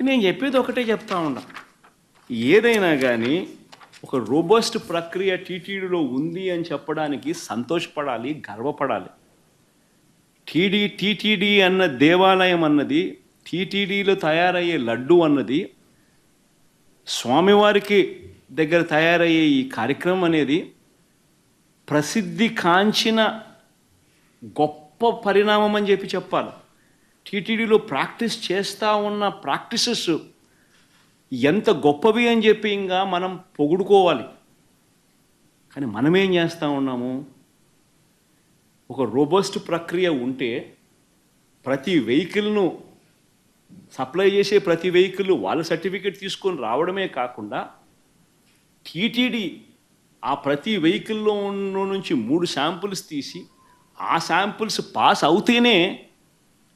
నేను చెప్పేది ఒకటే చెప్తా ఉన్నా. ఏదైనా కానీ ఒక రోబస్ట్ ప్రక్రియ టీటీడీలో ఉంది అని చెప్పడానికి సంతోషపడాలి గర్వపడాలి. టీడీ టీటీడీ అన్న దేవాలయం అన్నది టీటీడీలో తయారయ్యే లడ్డు అన్నది స్వామివారికి దగ్గర తయారయ్యే ఈ కార్యక్రమం అనేది ప్రసిద్ధి కాంచిన గొప్ప పరిణామం అని చెప్పి చెప్పాలి. టీటీడీలో ప్రాక్టీస్ చేస్తూ ఉన్న ప్రాక్టీసెస్ ఎంత గొప్పవి అని చెప్పి ఇంకా మనం పొగుడుకోవాలి. కానీ మనమేం చేస్తూ ఉన్నాము? ఒక రోబస్ట్ ప్రక్రియ ఉంటే ప్రతి వెహికల్ను సప్లై చేసే ప్రతి వెహికల్ వాళ్ళ సర్టిఫికేట్ తీసుకొని రావడమే కాకుండా టీటీడీ ఆ ప్రతి వెహికల్లో ఉన్న నుంచి మూడు శాంపుల్స్ తీసి ఆ శాంపుల్స్ పాస్ అవుతేనే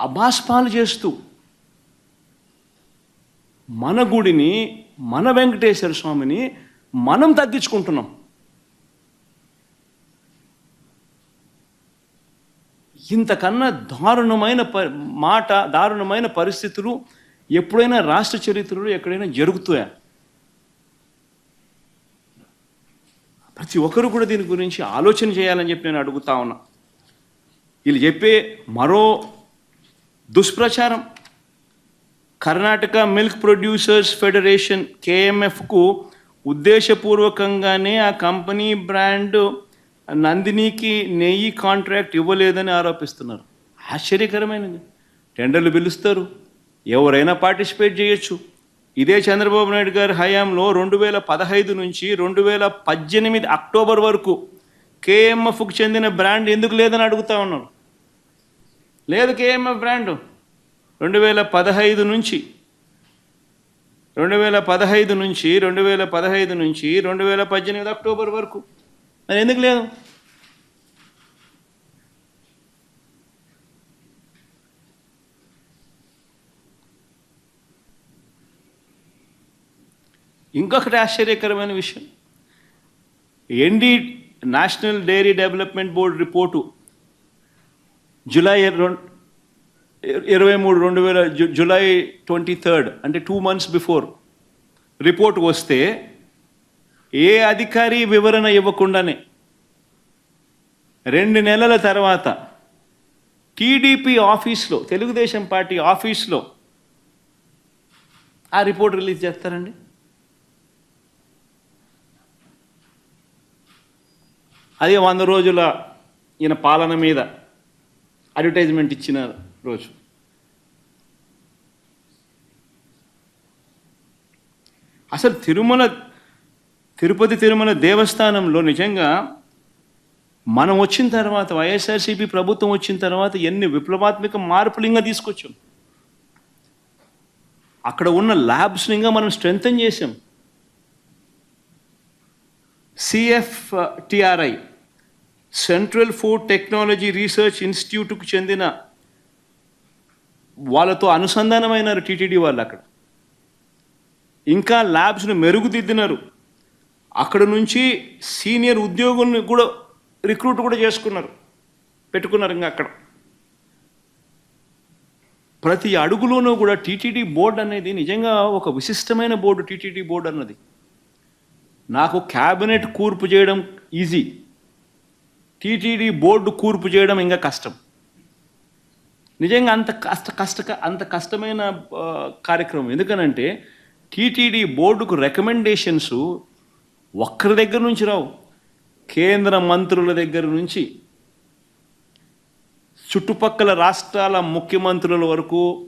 అభాస్పాలు చేస్తూ మన గుడిని మన వెంకటేశ్వర స్వామిని మనం తగ్గించుకుంటున్నాం. ఇంతకన్నా దారుణమైన ప మాట దారుణమైన పరిస్థితులు ఎప్పుడైనా రాష్ట్ర చరిత్రలో ఎక్కడైనా జరుగుతాయా? ప్రతి ఒక్కరు కూడా దీని గురించి ఆలోచన చేయాలని చెప్పి నేను అడుగుతా ఉన్నా. వీళ్ళు చెప్పే మరో దుష్ప్రచారం. కర్ణాటక మిల్క్ ప్రొడ్యూసర్స్ ఫెడరేషన్ కేఎంఎఫ్కు ఉద్దేశపూర్వకంగానే ఆ కంపెనీ బ్రాండ్ నందినికి నెయ్యి కాంట్రాక్ట్ ఇవ్వలేదని ఆరోపిస్తున్నారు. ఆశ్చర్యకరమైనది. టెండర్లు పిలుస్తారు. ఎవరైనా పార్టిసిపేట్ చేయొచ్చు. ఇదే చంద్రబాబు నాయుడు గారి హయాంలో రెండు వేల పదహైదు నుంచి రెండు వేల పద్దెనిమిది అక్టోబర్ వరకు కేఎంఎఫ్కు చెందిన బ్రాండ్ ఎందుకు లేదని అడుగుతా ఉన్నారు. లేదు కేఎంఎఫ్ బ్రాండు. రెండు వేల పదహైదు నుంచి రెండు వేల పదహైదు నుంచి రెండు వేల పదహైదు నుంచి రెండు వేల పద్దెనిమిది అక్టోబర్ వరకు. మరి ఎందుకు లేదు? ఇంకొకటి ఆశ్చర్యకరమైన విషయం. ND national dairy development board report July రెండు ఇరవై మూడు రెండు వేల జు- జూలై ట్వంటీ థర్డ్ అంటే టూ మంత్స్ బిఫోర్ రిపోర్ట్ వస్తే ఏ అధికారి వివరణ ఇవ్వకుండానే రెండు నెలల తర్వాత టీడీపీ ఆఫీస్లో తెలుగుదేశం పార్టీ ఆఫీస్లో ఆ రిపోర్ట్ రిలీజ్ చేస్తారండి? అదే వంద రోజుల ఈయన పాలన మీద అడ్వర్టైజ్మెంట్ ఇచ్చిన రోజు. అసలు తిరుమల తిరుపతి తిరుమల దేవస్థానంలో నిజంగా మనం వచ్చిన తర్వాత వైఎస్ఆర్సీపీ ప్రభుత్వం వచ్చిన తర్వాత ఎన్ని విప్లవాత్మక మార్పులు ఇంకా తీసుకొచ్చాం. అక్కడ ఉన్న ల్యాబ్స్ని ఇంకా మనం స్ట్రెంగ్తన్ చేసాం CF TRI central food technology research ఇన్స్టిట్యూట్కు చెందిన వాళ్ళతో అనుసంధానమైనారు టీటీడీ వాళ్ళు అక్కడ. ఇంకా ల్యాబ్స్ను మెరుగుదిద్దినారు. అక్కడ నుంచి సీనియర్ ఉద్యోగుల్ని కూడా రిక్రూట్ కూడా చేసుకున్నారు. పెట్టుకున్నారు ఇంకా అక్కడ. ప్రతి అడుగులోనూ కూడా టీటీడీ బోర్డు అనేది నిజంగా ఒక విశిష్టమైన బోర్డు టీటీడీ బోర్డు అన్నది. నాకు క్యాబినెట్ కూర్పు చేయడం ఈజీ. టీటీడీ బోర్డు కూర్పు చేయడం ఇంకా కష్టం. నిజంగా అంత కష్ట కష్ట అంత కష్టమైన కార్యక్రమం. ఎందుకనంటే టీటీడీ బోర్డుకు రికమెండేషన్స్ ఒక్కరి దగ్గర నుంచి రావు. కేంద్ర మంత్రుల దగ్గర నుంచి. చుట్టుపక్కల రాష్ట్రాల ముఖ్యమంత్రుల వరకు.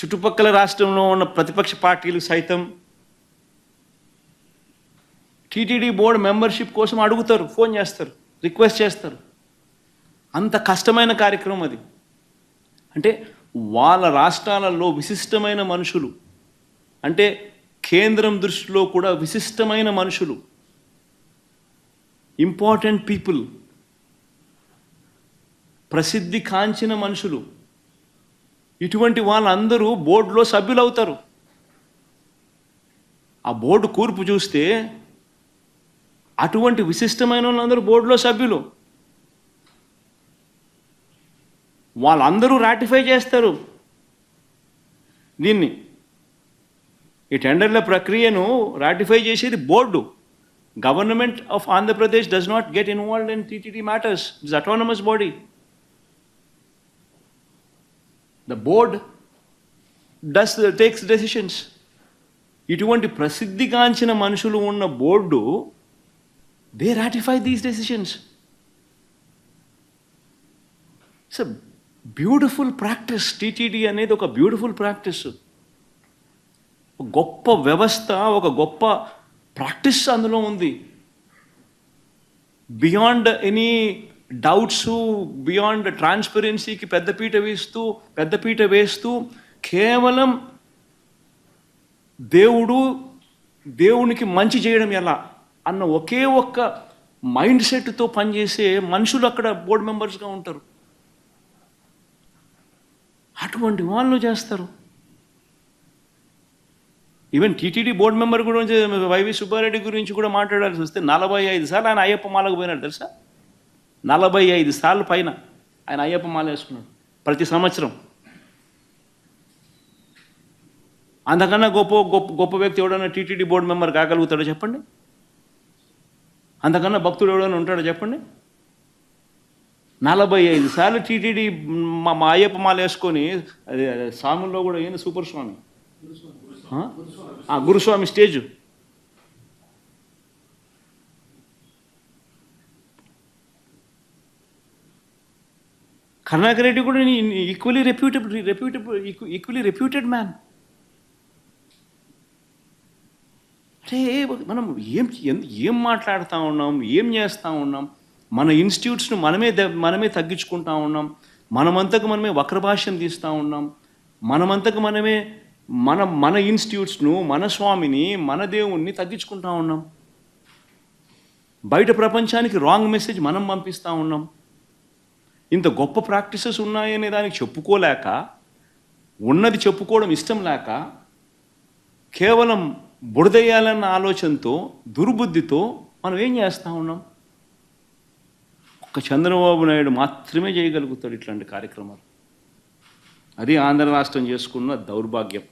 చుట్టుపక్కల రాష్ట్రంలో ఉన్న ప్రతిపక్ష పార్టీలు సైతం టీటీడీ బోర్డు మెంబర్షిప్ కోసం అడుగుతారు ఫోన్ చేస్తారు రిక్వెస్ట్ చేస్తారు. అంత కష్టమైన కార్యక్రమం అది. అంటే వాళ్ళ రాష్ట్రాలలో విశిష్టమైన మనుషులు. అంటే కేంద్రం దృష్టిలో కూడా విశిష్టమైన మనుషులు. Important people. ప్రసిద్ధి కాంచిన మనుషులు. ఇటువంటి వాళ్ళందరూ బోర్డులో సభ్యులవుతారు. ఆ బోర్డు కూర్పు చూస్తే అటువంటి విశిష్టమైన వాళ్ళందరూ బోర్డులో సభ్యులు. వాళ్ళందరూ రాటిఫై చేస్తారు. దీన్ని. ఈ టెండర్ల ప్రక్రియను రాటిఫై చేసేది board. Government of Andhra Pradesh does not get involved in TTD matters it's autonomous body the board does takes decisions ఇటువంటి ప్రసిద్ధిగాంచిన మనుషులు ఉన్న board they ratify these decisions it's beautiful practice TTD అనేది ఒక బ్యూటిఫుల్ ప్రాక్టీస్ గొప్ప వ్యవస్థ ఒక గొప్ప ప్రాక్టీస్ అందులో ఉంది. బియాండ్ ఎనీ డౌట్స్ బియాండ్ ట్రాన్స్పరెన్సీకి పెద్దపీట వేస్తూ పెద్దపీట వేస్తూ కేవలం దేవుడు దేవునికి మంచి చేయడం ఎలా? అన్న ఒకే ఒక్క మైండ్ సెట్తో పనిచేసే మనుషులు అక్కడ బోర్డు మెంబర్స్గా ఉంటారు. అటువంటి వాళ్ళు చేస్తారు. ఈవెన్ టీటీడీ బోర్డు మెంబర్ గురించి వైవి సుబ్బారెడ్డి గురించి కూడా మాట్లాడాల్సి వస్తే నలభై ఐదు సార్లు ఆయన అయ్యప్ప మాలకు పోయినాడు తెలుసా? నలభై ఐదు సార్లు పైన ఆయన అయ్యప్ప మాల వేసుకున్నాడు ప్రతి సంవత్సరం. అంతకన్నా గొప్ప గొప్ప గొప్ప వ్యక్తి ఎవడన్నా టీటీడీ బోర్డు మెంబర్ కాగలుగుతాడో చెప్పండి? అంతకన్నా భక్తుడు ఎవడైనా ఉంటాడో చెప్పండి? నలభై ఐదు సార్లు టీటీడీ మా మా అయ్యప్ప మాల వేసుకొని అది సాముల్లో స్వాముల్లో కూడా ఏంది సూపర్ స్వామి ఆ? గురుస్వామి స్టేజ్. కరుణాకర్ రెడ్డి కూడా equally reputable reputable equally reputed man అంటే మనం ఏం ఏం మాట్లాడుతూ ఉన్నాం ఏం చేస్తూ ఉన్నాం? మన ఇన్స్టిట్యూట్స్ను మనమే మనమే తగ్గించుకుంటా ఉన్నాం. మనమంతకు మనమే వక్రభాష్యం తీస్తూ ఉన్నాం. మనమంతకు మనమే మన మన ఇన్స్టిట్యూట్స్ను మన స్వామిని మన దేవుణ్ణి తగ్గించుకుంటా ఉన్నాం. బయట ప్రపంచానికి రాంగ్ మెసేజ్ మనం పంపిస్తూ ఉన్నాం. ఇంత గొప్ప ప్రాక్టీసెస్ ఉన్నాయనే దానికి చెప్పుకోలేక ఉన్నది చెప్పుకోవడం ఇష్టం లేక కేవలం బుడదేయాలన్న ఆలోచనతో దుర్బుద్ధితో మనం ఏం చేస్తూ ఉన్నాం? ఒక్క చంద్రబాబు నాయుడు మాత్రమే చేయగలుగుతాడు ఇట్లాంటి కార్యక్రమాలు. అది ఆంధ్ర రాష్ట్రం చేసుకున్న దౌర్భాగ్యం.